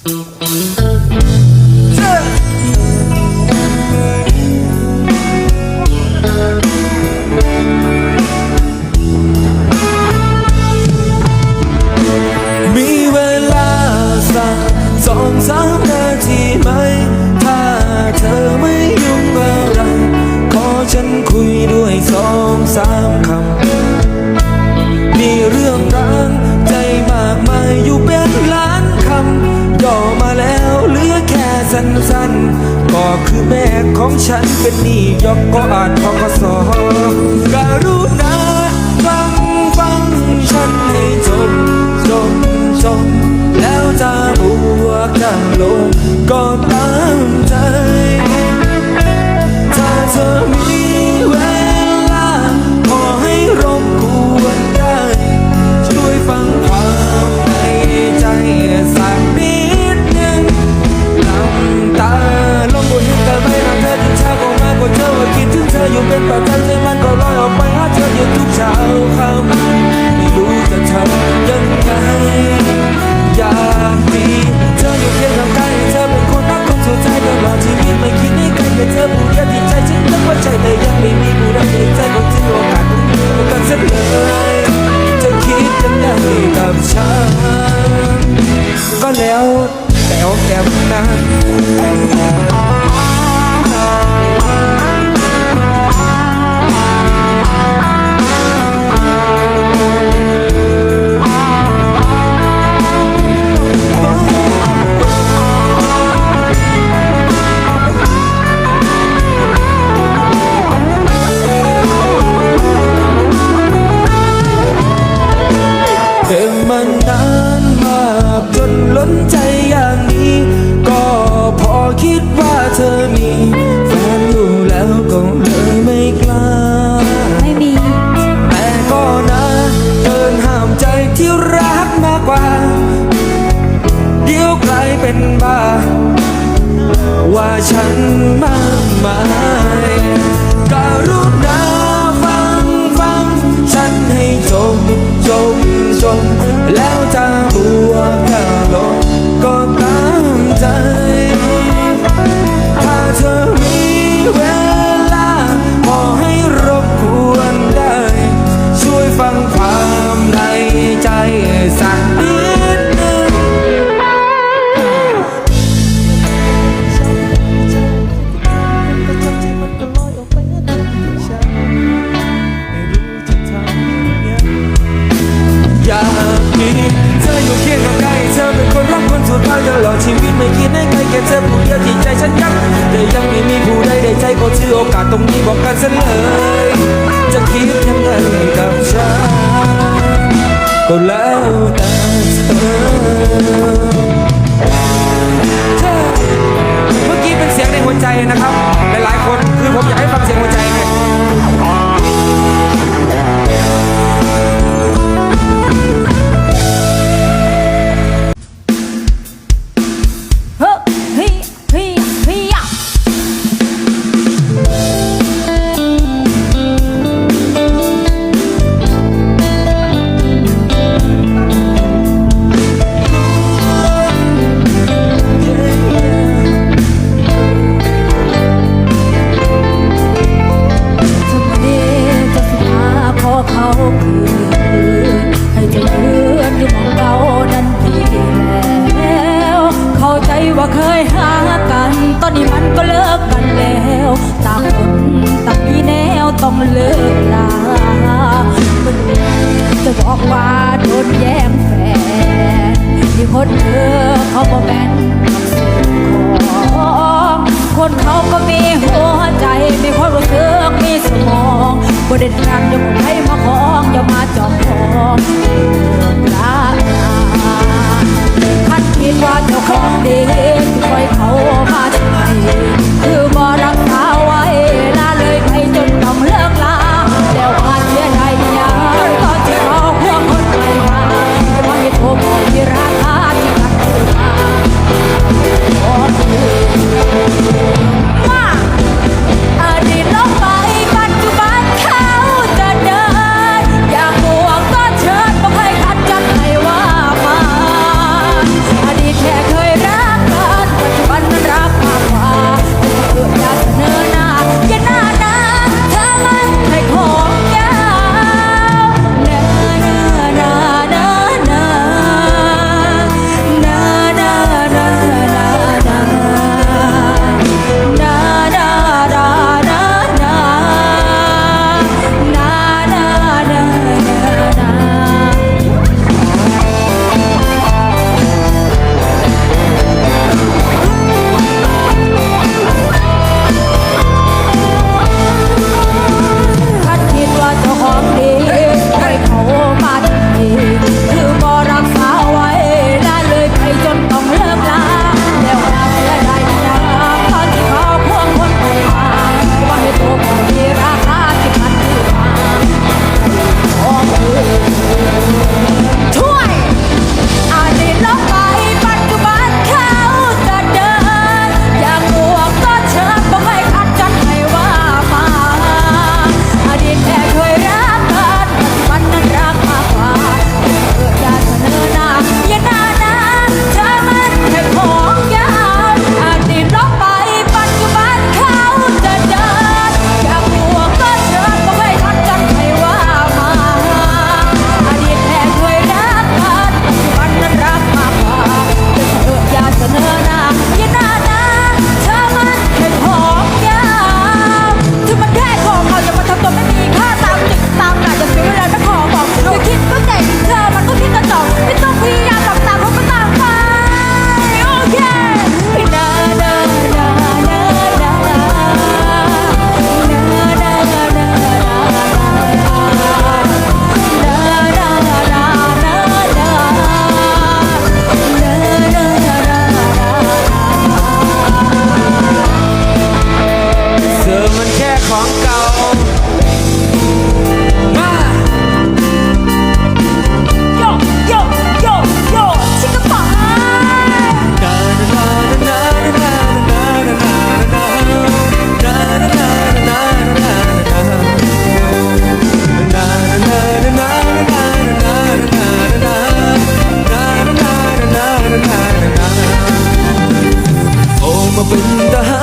มีเวลาสักสองสามนาทีไหม ถ้าเธอไม่ยุ่งอะไร ขอฉันคุยด้วยสองสาม คือแม่ของฉันเป็นนี้ยกก็อาจทกสอการู้ แก้มนั้น แฟนรู้แล้วก็เลยไม่กล้า ไม่มี แต่ก็นะเกินห้ามใจที่รักมากกว่า เดี๋ยวใครเป็นบาว่าฉันมากมายการุณาฟังฟัง ฉันให้จมจมจมแล้วจะบวกเธ ตรงนี้บอกกันซะเลย จะคิดยังไงกับฉันก็แล้วแต่เธอเมื่อกี้เป็นเสียงในหัวใจนะครับ หลายๆคนคือผมอยากให้ฟังเสียงหัวใจเนี่ย เลิกลาจะบอกว่าโดนแย่งแฟนที่คนเธอเขาบอกแม่นของคนเขาก็มีหัวใจ มีความรู้สึกมีสมองบริเด็นรักย่าของใครมาของอย่ามาจองของ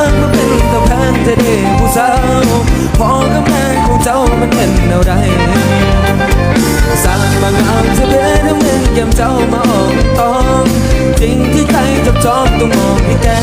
างมันเป็นตัวแทนเทเดผู้สาวพอกับแม่ของเจ้ามันเป็นอะไรสร้างบางงามจทเดถ้าเมือนเกมเจ้ามาออกต้องจริงที่ใจจับจองต้องมองให้แก้